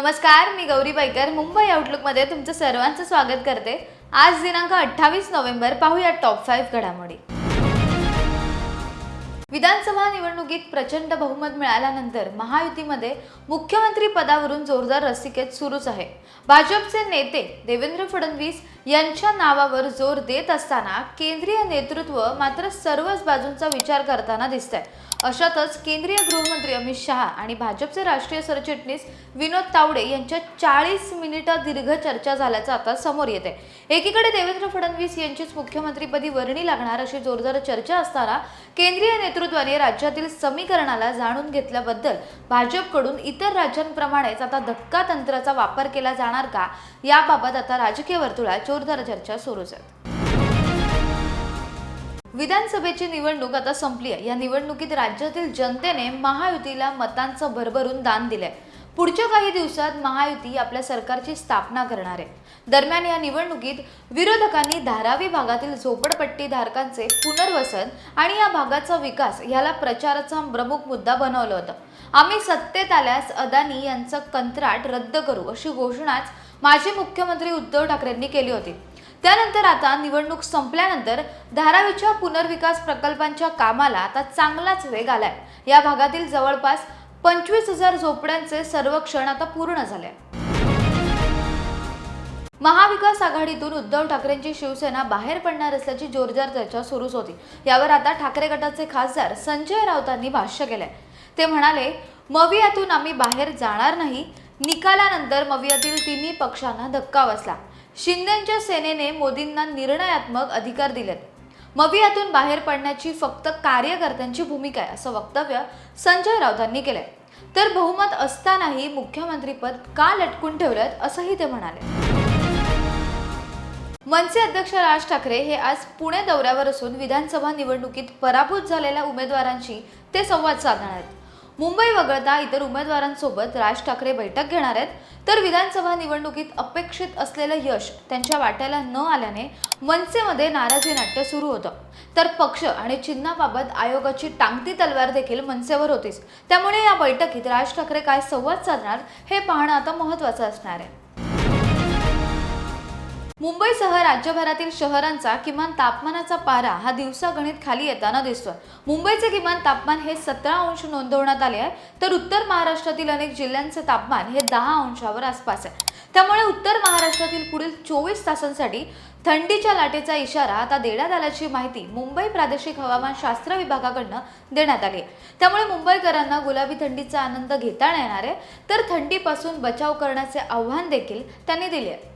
नमस्कार मी गौरी बैकर. मुंबई आउटलुकमध्ये तुमचं सर्वांचं स्वागत करते. आज दिनांक अठ्ठावीस नोव्हेंबर पाहूया टॉप फाईव्ह घडामोडी. विधानसभा निवडणुकीत प्रचंड बहुमत मिळाल्यानंतर महायुतीमध्ये मुख्यमंत्री पदावरून जोरदार रसिकेत सुरूच आहे. भाजपचे नेते देवेंद्र फडणवीस यांच्या नावावर जोर देत असताना केंद्रीय नेतृत्व मात्र सर्वच बाजूंचा विचार करताना दिसतंय. अशातच केंद्रीय गृहमंत्री अमित शहा आणि भाजपचे राष्ट्रीय सरचिटणीस विनोद तावडे यांच्या चाळीस मिनिटं दीर्घ चर्चा झाल्याचं आता समोर येते एकीकडे देवेंद्र फडणवीस यांचीच मुख्यमंत्रीपदी वर्णी लागणार अशी जोरदार चर्चा असताना केंद्रीय नेतृत्वाने राज्यातील समीकरणाला जाणून घेतल्याबद्दल भाजपकडून इतर राज्यांप्रमाणेच आता धक्का तंत्राचा वापर केला जाणार का? याबाबत आता राजकीय वर्तुळात जोरदार चर्चा सुरूच आहे. विधानसभेची निवडणूक आता संपली आहे. या निवडणुकीत राज्यातील जनतेने महायुतीला मतांचं भरभरून दान दिलंय. पुढच्या काही दिवसात महायुती आपल्या सरकारची स्थापना करणार आहे. दरम्यान या निवडणुकीत विरोधकांनी धारावी भागातील झोपडपट्टी धारकांचे पुनर्वसन आणि या भागाचा विकास याला प्रचाराचा प्रमुख मुद्दा बनवलं होतं. आम्ही सत्तेत आल्यास अदानी यांचं कंत्राट रद्द करू अशी घोषणाच माजी मुख्यमंत्री उद्धव ठाकरेंनी केली होती. त्यानंतर आता निवडणूक संपल्यानंतर धारावीच्या पुनर्विकास प्रकल्पांच्या कामाला आता चांगलाच वेग आलाय. या भागातील जवळपास पंचवीस हजार झोपड्यांचे सर्वेक्षण आता पूर्ण झाले. महाविकास आघाडीतून उद्धव ठाकरेंची शिवसेना बाहेर पडणार असल्याची जोरदार चर्चा सुरूच होती. यावर आता ठाकरे गटाचे खासदार संजय राऊतांनी भाष्य केलंय. ते म्हणाले मवियातून आम्ही बाहेर जाणार नाही. निकालानंतर मवियातील तिन्ही पक्षांना धक्का बसला. शिंदेच्या सेनेने मोदींना निर्णयात्मक अधिकार दिलेत. मवियातून बाहेर पडण्याची फक्त कार्यकर्त्यांची भूमिका आहे असं वक्तव्य संजय राऊतांनी केलंय. तर बहुमत असतानाही मुख्यमंत्रीपद का लटकून ठेवलं असंही ते म्हणाले. मनसे अध्यक्ष राज ठाकरे हे आज पुणे दौऱ्यावर असून विधानसभा निवडणुकीत पराभूत झालेल्या उमेदवारांशी ते संवाद साधणार आहेत. मुंबई वगळता इतर उमेदवारांसोबत राज ठाकरे बैठक घेणार आहेत. तर विधानसभा निवडणुकीत अपेक्षित असलेलं यश त्यांच्या वाट्याला न आल्याने मनसेमध्ये नाराजी नाट्य सुरू होतं. तर पक्ष आणि चिन्हाबाबत आयोगाची टांगती तलवार देखील मनसेवर होतीच. त्यामुळे या बैठकीत राज ठाकरे काय संवाद साधणार हे पाहणं आता महत्त्वाचं असणार आहे. मुंबईसह राज्यभरातील शहरांचा किमान तापमानाचा पारा हा दिवसागणित खाली येताना दिसतोय. मुंबईचे किमान तापमान हे सतरा अंश नोंदवण्यात आले आहे तर उत्तर महाराष्ट्रातील अनेक जिल्ह्यांचे तापमान हे दहा अंशावर आसपास आहे. त्यामुळे उत्तर महाराष्ट्रातील पुढील चोवीस तासांसाठी थंडीच्या लाटेचा इशारा आता देण्यात आल्याची माहिती मुंबई प्रादेशिक हवामान शास्त्र विभागाकडनं देण्यात आली आहे. त्यामुळे मुंबईकरांना गुलाबी थंडीचा आनंद घेता येणार आहे तर थंडीपासून बचाव करण्याचे आव्हान देखील त्यांनी दिले आहे.